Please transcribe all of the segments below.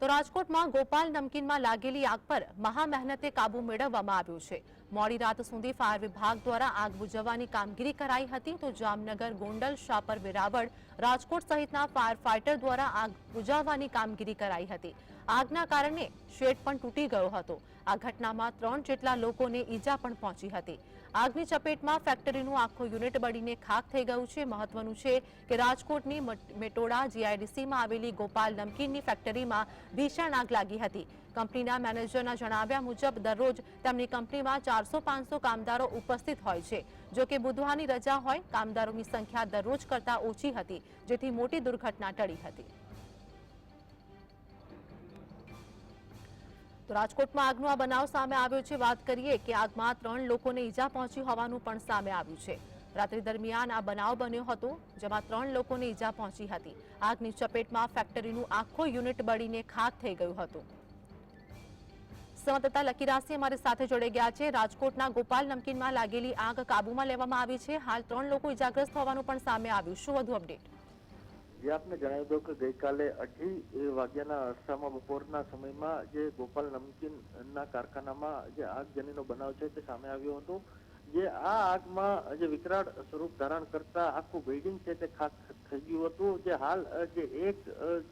તો રાજકોટમાં ગોપાલ નમકીનમાં લાગેલી આગ પર મહા મહેનતે કાબુ મેળવવામાં આવ્યો છે. મોડી રાત સુધી ફાયર વિભાગ દ્વારા આગ બુઝવવાની કામગીરી કરાઈ હતી તો જામનગર ગોંડલ શાપર વેરાવળ રાજકોટ સહિતના ફાયર ફાઇટર દ્વારા આગ બુઝાવવાની કામગીરી કરાઈ હતી. આગના કારણે શેડ પણ તૂટી ગયો હતો. આ ઘટનામાં ત્રણ જેટલા લોકોને ઈજા પણ પહોંચી હતી. આગની ચપેટમાં ફેક્ટરીનું આખું યુનિટ બળીને ખાક થઈ ગયું છે. મહત્વનું છે કે રાજકોટની મટ- મેટોડા જીઆઈડીસીમાં આવેલી ગોપાલ નમકીનની ફેક્ટરીમાં ભીષણ આગ લાગી હતી. કંપનીના મેનેજરના જણાવ્યા મુજબ દરરોજ તેમની કંપનીમાં ચારસો પાંચસો કામદારો ઉપસ્થિત હોય છે. જો કે બુધવારની રજા હોય, કામદારોની સંખ્યા દરરોજ કરતાં ઓછી હતી, જેથી મોટી દુર્ઘટના ટળી હતી. તો રાજકોટમાં આગનો આ બનાવ સામે આવ્યો છે. વાત કરીએ કે આગમાં ત્રણ લોકોને ઈજા પહોંચી હોવાનું પણ સામે આવ્યું છે. રાત્રિ દરમિયાન આ બનાવ બન્યો હતો, જેમાં ત્રણ લોકોને ઈજા પહોંચી હતી. આગની ચપેટમાં ફેક્ટરીનું આખું યુનિટ બળીને ખાક થઈ ગયું હતું. સંવાદદાતા લકીરાસી અમારી સાથે જોડાઈ ગયા છે. રાજકોટના ગોપાલ નમકીનમાં લાગેલી આગ કાબૂમાં લેવામાં આવી છે. હાલ ત્રણ લોકો ઈજાગ્રસ્ત હોવાનું પણ સામે આવ્યું. શું વધુ અપડેટ જે આપને જણાવી દો કે ગઈકાલે અઢી વાગ્યાના અરસામાં બપોરના સમયમાં જે ગોપાલ નમકીનના કારખાનામાં જે આગજનીનો બનાવ છે તે સામે આવ્યો હતો. જે આ આગમાં જે વિકરાળ સ્વરૂપ ધારણ કરતા આખું બિલ્ડિંગ છે તે ખાસ થઈ ગયું હતું. જે હાલ, જે એક,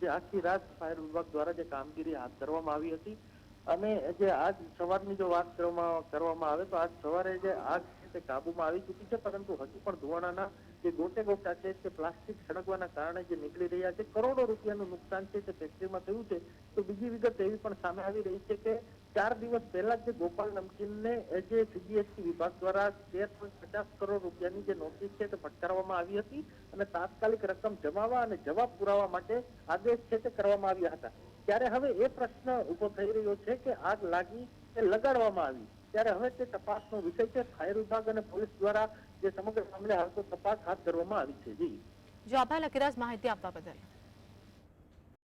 જે આખી રાત ફાયર વિભાગ દ્વારા જે કામગીરી હાથ ધરવામાં આવી હતી અને જે આજ સવારની જો વાત કરવામાં કરવામાં આવે તો આજ સવારે જે આગ તે કાબુમાં આવી ચૂકી છે, પરંતુ હજુ પણ ધુવાણાના જે ગોટે ગોટા છે તે પ્લાસ્ટિક સળગવાના કારણે જે નીકળી રહ્યા છે, કરોડો રૂપિયાનું નુકસાન છે તે ફેક્ટરીમાં થયું છે. તો બીજી વિગત એવી પણ સામે આવી રહી છે કે ચાર દિવસ પહેલા જે ગોપાલ નમકીનને જે સીબીએસસી વિભાગ દ્વારા તેર પોઈન્ટ પચાસ કરોડ રૂપિયાની જે નોટિસ છે તે ફટકારવામાં આવી હતી અને તાત્કાલિક રકમ જમાવવા અને જવાબ પુરાવા માટે આદેશ છે તે કરવામાં આવ્યા હતા. ત્યારે હવે એ પ્રશ્ન ઊભો થઈ રહ્યો છે કે આગ લાગી એ લગાડવામાં આવી. ત્યારે હવે તે તપાસનો વિષય છે. ફાયર વિભાગ અને પોલીસ દ્વારા જે સમગ્ર મામલે હાલ તો તપાસ હાથ ધરવામાં આવી છે. જી. જો આભાર લકીરાજ માહિતી આપવા બદલ.